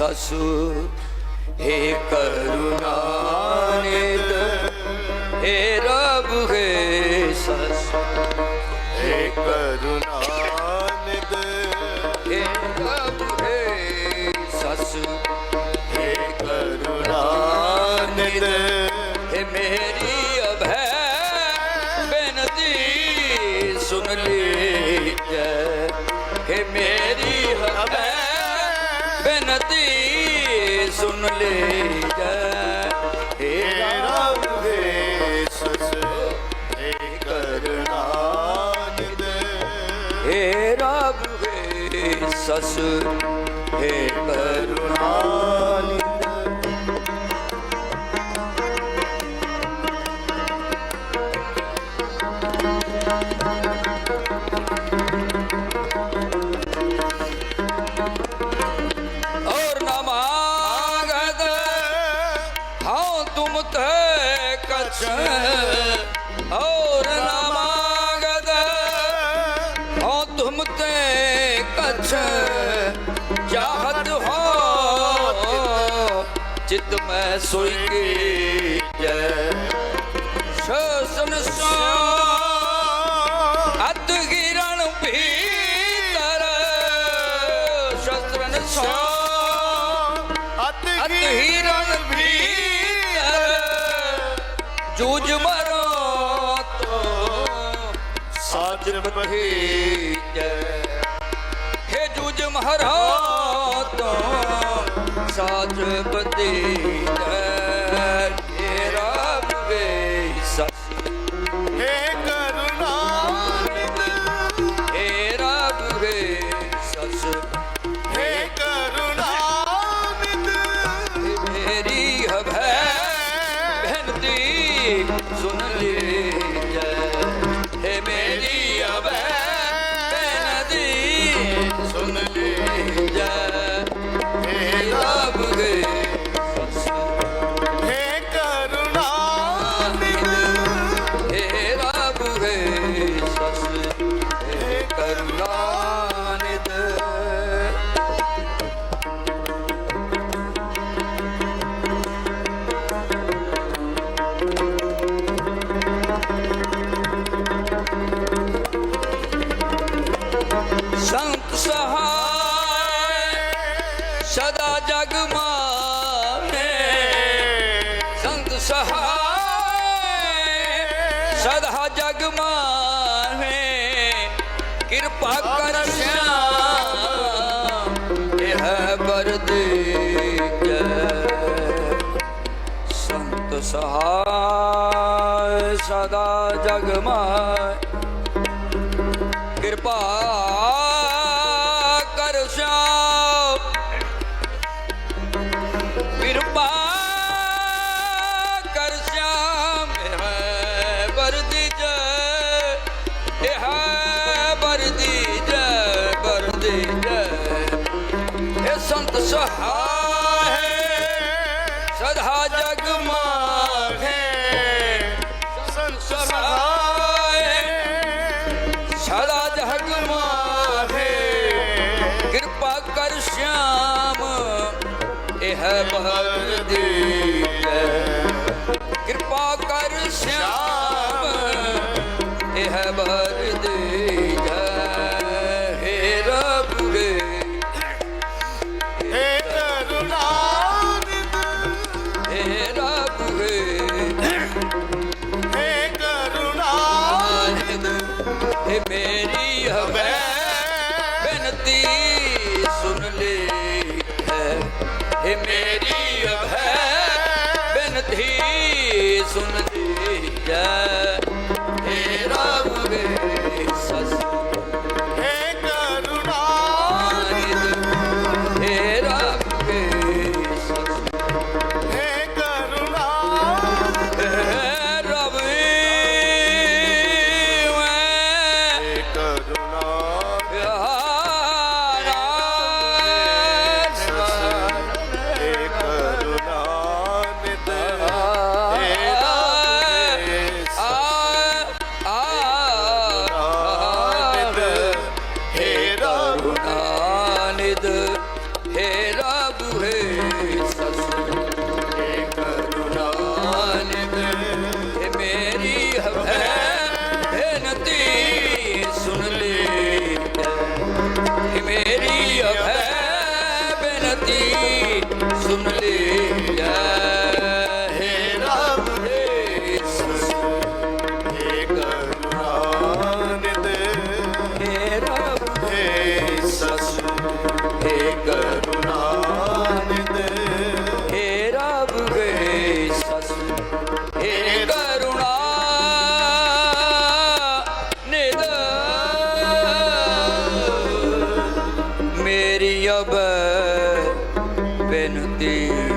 ਸਸੁ ਹੇ ਕਰੁਣਾਨਿਤ ਹੇ ਰੱਬ ਹੇ ਸਸੁ ਹੇ ਕਰੁਣਾ ਮੇਰੀ ਅਭੈ ਬੇਨਤੀ ਸੁਣ ਲੀਜੈ ਕਿ ਮੇਰੀ ਅਭੈ ਬੇਨਤੀ ਸੁਣ ਲੀਜੈ ਹੇ ਰਾਮ ਸਸ ਹੇ ਕਰਨਾ ਦੇ ਹੇ ਰਾਮ ਹੇ ਕਰੁਣਾ ਮੁਤੇ ਕਛ ਔਰ ਨਾ ਮਾਗਦ। ਹੋ ਤੁਮ ਤੇ ਕਛ ਚਾਹਤ ਹੋ। ਚਿਤ ਮੈਂ ਸੋਈ ਕੀ ਜੈ। ਸੋਸਨ ਸੋ ਅਤ ਗਿਰਣ ਭੀਤਰ। ਸ਼ਸਤਰਨ ਸੋ ਅਤ ਗਿਰਣ ਜੂਝ ਮਰੋ ਤੋ ਸਾਜ ਮਹੀਜੈ ਹੇ ਜੂਝ ਮਹਰੋ ਤੋ ਸਾਜ ਬਦੀਜੈ ਏ ਰੱਬ Zona libre. ਸਹਾਇ ਸਦਾ ਜਗ ਮਾਹੇ। ਕਿਰਪਾ ਕਰ ਸਿਆਮ ਇਹ ਸਦਾ ਜਗ ਮਾਹੇ। ਸੰਤ ਸਹਾਇ ਸਦਾ ਜਗ ਮਾਹੇ ਸੰਤ ਸਦਾ ਜਗ ਮਾਹੇ ਕਿਰਪਾ ਕਰ ਸ਼ਾਮ ਇਹ ਬਹਦੀ ਕਿਰਪਾ ਕਰ ਸ਼ਾਮ ਇਹ ਬਹਦੀ ਹੈ hook. Uh, ਮੇਰੀ ਅਬ ਬੇਨਤੀ ਸੁਣ ਲੀਜੈ